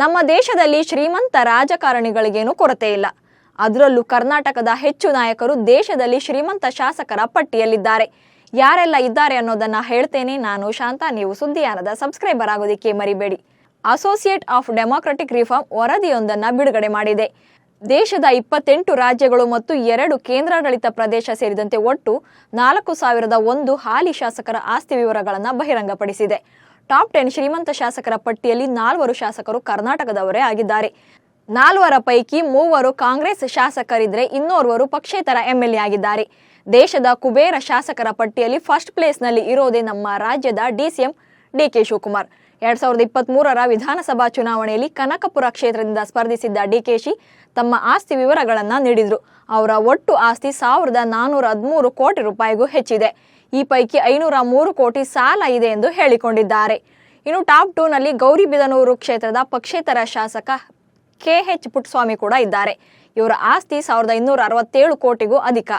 ನಮ್ಮ ದೇಶದಲ್ಲಿ ಶ್ರೀಮಂತ ರಾಜಕಾರಣಿಗಳಿಗೇನು ಕೊರತೆ ಇಲ್ಲ. ಅದರಲ್ಲೂ ಕರ್ನಾಟಕದ ಹೆಚ್ಚು ನಾಯಕರು ದೇಶದಲ್ಲಿ ಶ್ರೀಮಂತ ಶಾಸಕರ ಪಟ್ಟಿಯಲ್ಲಿದ್ದಾರೆ. ಯಾರೆಲ್ಲ ಇದ್ದಾರೆ ಅನ್ನೋದನ್ನ ಹೇಳ್ತೇನೆ ನಾನು ಶಾಂತ. ನೀವು ಸುದ್ದಿಯಾನದ ಸಬ್ಸ್ಕ್ರೈಬರ್ ಆಗೋದಿಕ್ಕೆ ಮರಿಬೇಡಿ. ಅಸೋಸಿಯೇಟ್ ಆಫ್ ಡೆಮಾಕ್ರೆಟಿಕ್ ರಿಫಾರ್ಮ್ ವರದಿಯೊಂದನ್ನು ಬಿಡುಗಡೆ ಮಾಡಿದೆ. ದೇಶದ ಇಪ್ಪತ್ತೆಂಟು ರಾಜ್ಯಗಳು ಮತ್ತು ಎರಡು ಕೇಂದ್ರಾಡಳಿತ ಪ್ರದೇಶ ಸೇರಿದಂತೆ ಒಟ್ಟು ನಾಲ್ಕು ಸಾವಿರದ ಒಂದು ಹಾಲಿ ಶಾಸಕರ ಆಸ್ತಿ ವಿವರಗಳನ್ನು ಬಹಿರಂಗಪಡಿಸಿದೆ. ಟಾಪ್ ಟೆನ್ ಶ್ರೀಮಂತ ಶಾಸಕರ ಪಟ್ಟಿಯಲ್ಲಿ ನಾಲ್ವರು ಶಾಸಕರು ಕರ್ನಾಟಕದವರೇ ಆಗಿದ್ದಾರೆ. ನಾಲ್ವರ ಪೈಕಿ ಮೂವರು ಕಾಂಗ್ರೆಸ್ ಶಾಸಕರಿದ್ರೆ ಇನ್ನೋರ್ವರು ಪಕ್ಷೇತರ ಎಂಎಲ್ಎ ಆಗಿದ್ದಾರೆ. ದೇಶದ ಕುಬೇರ ಶಾಸಕರ ಪಟ್ಟಿಯಲ್ಲಿ ಫಸ್ಟ್ ಪ್ಲೇಸ್ನಲ್ಲಿ ಇರೋದೇ ನಮ್ಮ ರಾಜ್ಯದ ಡಿಸಿಎಂ ಡಿಕೆ ಶಿವಕುಮಾರ್. ಎರಡ್ ಸಾವಿರದ ಇಪ್ಪತ್ತ್ ಮೂರರ ವಿಧಾನಸಭಾ ಚುನಾವಣೆಯಲ್ಲಿ ಕನಕಪುರ ಕ್ಷೇತ್ರದಿಂದ ಸ್ಪರ್ಧಿಸಿದ್ದ ಡಿಕೆಶಿ ತಮ್ಮ ಆಸ್ತಿ ವಿವರಗಳನ್ನು ನೀಡಿದ್ರು. ಅವರ ಒಟ್ಟು ಆಸ್ತಿ ಸಾವಿರದ ನಾನೂರ ಹದಿಮೂರು ಕೋಟಿ ರೂಪಾಯಿಗೂ ಹೆಚ್ಚಿದೆ. ಈ ಪೈಕಿ ಐನೂರ ಮೂರು ಕೋಟಿ ಸಾಲ ಇದೆ ಎಂದು ಹೇಳಿಕೊಂಡಿದ್ದಾರೆ. ಇನ್ನು ಟಾಪ್ ಟೂ ನಲ್ಲಿ ಗೌರಿಬಿದನೂರು ಕ್ಷೇತ್ರದ ಪಕ್ಷೇತರ ಶಾಸಕ ಕೆ ಎಚ್ ಪುಟ್ಟಸ್ವಾಮಿ ಕೂಡ ಇದ್ದಾರೆ. ಇವರ ಆಸ್ತಿ ಸಾವಿರದ ಇನ್ನೂರ ಅರವತ್ತೇಳು ಕೋಟಿಗೂ ಅಧಿಕ.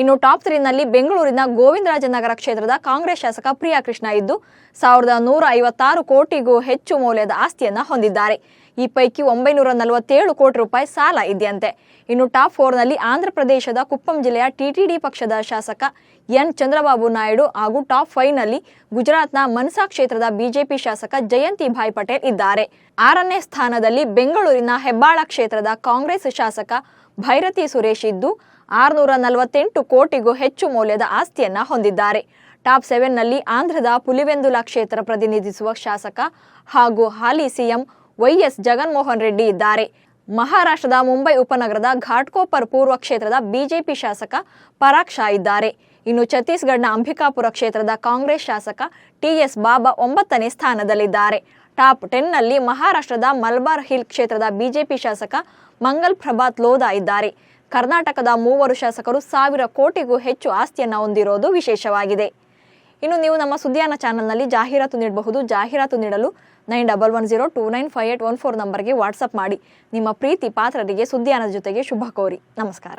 ಇನ್ನು ಟಾಪ್ ತ್ರೀನಲ್ಲಿ ಬೆಂಗಳೂರಿನ ಗೋವಿಂದರಾಜನಗರ ಕ್ಷೇತ್ರದ ಕಾಂಗ್ರೆಸ್ ಶಾಸಕ ಪ್ರಿಯಾ ಕೃಷ್ಣ ಇದ್ದು, ಸಾವಿರದ ನೂರ ಐವತ್ತಾರು ಕೋಟಿಗೂ ಹೆಚ್ಚು ಮೌಲ್ಯದ ಆಸ್ತಿಯನ್ನು ಹೊಂದಿದ್ದಾರೆ. ಈ ಪೈಕಿ ಒಂಬೈನೂರ ನಲವತ್ತೇಳು ಕೋಟಿ ರೂಪಾಯಿ ಸಾಲ ಇದೆಯಂತೆ. ಇನ್ನು ಟಾಪ್ ಫೋರ್ನಲ್ಲಿ ಆಂಧ್ರ ಪ್ರದೇಶದ ಕುಪ್ಪಂ ಜಿಲ್ಲೆಯ ಟಿಟಿಡಿ ಪಕ್ಷದ ಶಾಸಕ ಎನ್. ಚಂದ್ರಬಾಬು ನಾಯ್ಡು ಹಾಗೂ ಟಾಪ್ ಫೈವ್ನಲ್ಲಿ ಗುಜರಾತ್ನ ಮನ್ಸಾ ಕ್ಷೇತ್ರದ ಬಿಜೆಪಿ ಶಾಸಕ ಜಯಂತಿ ಭಾಯ್ ಪಟೇಲ್ ಇದ್ದಾರೆ. ಆರನೇ ಸ್ಥಾನದಲ್ಲಿ ಬೆಂಗಳೂರಿನ ಹೆಬ್ಬಾಳ ಕ್ಷೇತ್ರದ ಕಾಂಗ್ರೆಸ್ ಶಾಸಕ ಭೈರತಿ ಸುರೇಶ್ ಇದ್ದು ಆರುನೂರ ನಲವತ್ತೆಂಟು ಕೋಟಿಗೂ ಹೆಚ್ಚು ಮೌಲ್ಯದ ಆಸ್ತಿಯನ್ನ ಹೊಂದಿದ್ದಾರೆ. ಟಾಪ್ ಸೆವೆನ್ನಲ್ಲಿ ಆಂಧ್ರದ ಪುಲಿವೆಂದುಲಾ ಕ್ಷೇತ್ರ ಪ್ರತಿನಿಧಿಸುವ ಶಾಸಕ ಹಾಗೂ ಹಾಲಿ ಸಿಎಂ ವೈಎಸ್ ಜಗನ್ಮೋಹನ್ ರೆಡ್ಡಿ ಇದ್ದಾರೆ. ಮಹಾರಾಷ್ಟ್ರದ ಮುಂಬೈ ಉಪನಗರದ ಘಾಟ್ಕೋಪರ್ ಪೂರ್ವ ಕ್ಷೇತ್ರದ ಬಿಜೆಪಿ ಶಾಸಕ ಪರಾಗ್ ಶಾ ಇದ್ದಾರೆ. ಇನ್ನು ಛತ್ತೀಸ್ಗಢನ ಅಂಬಿಕಾಪುರ ಕ್ಷೇತ್ರದ ಕಾಂಗ್ರೆಸ್ ಶಾಸಕ ಟಿಎಸ್ ಬಾಬಾ ಒಂಬತ್ತನೇ ಸ್ಥಾನದಲ್ಲಿದ್ದಾರೆ. ಟಾಪ್ ಟೆನ್ನಲ್ಲಿ ಮಹಾರಾಷ್ಟ್ರದ ಮಲ್ಬಾರ್ ಹಿಲ್ ಕ್ಷೇತ್ರದ ಬಿಜೆಪಿ ಶಾಸಕ ಮಂಗಲ್ ಪ್ರಭಾತ್ ಲೋಧಾ ಇದ್ದಾರೆ. ಕರ್ನಾಟಕದ ಮೂವರು ಶಾಸಕರು ಸಾವಿರ ಕೋಟಿಗೂ ಹೆಚ್ಚು ಆಸ್ತಿಯನ್ನು ಹೊಂದಿರೋದು ವಿಶೇಷವಾಗಿದೆ. ಇನ್ನು ನೀವು ನಮ್ಮ ಸುದ್ದಿಯಾನ ಚಾನಲ್ನಲ್ಲಿ ಜಾಹೀರಾತು ನೀಡಬಹುದು. ಜಾಹೀರಾತು ನೀಡಲು nine double one zero two nine five eight one four ನಂಬರ್ಗೆ ವಾಟ್ಸಪ್ ಮಾಡಿ. ನಿಮ್ಮ ಪ್ರೀತಿ ಪಾತ್ರರಿಗೆ ಸುದ್ದಿಯಾನದ ಜೊತೆಗೆ ಶುಭ ಕೋರಿ. ನಮಸ್ಕಾರ.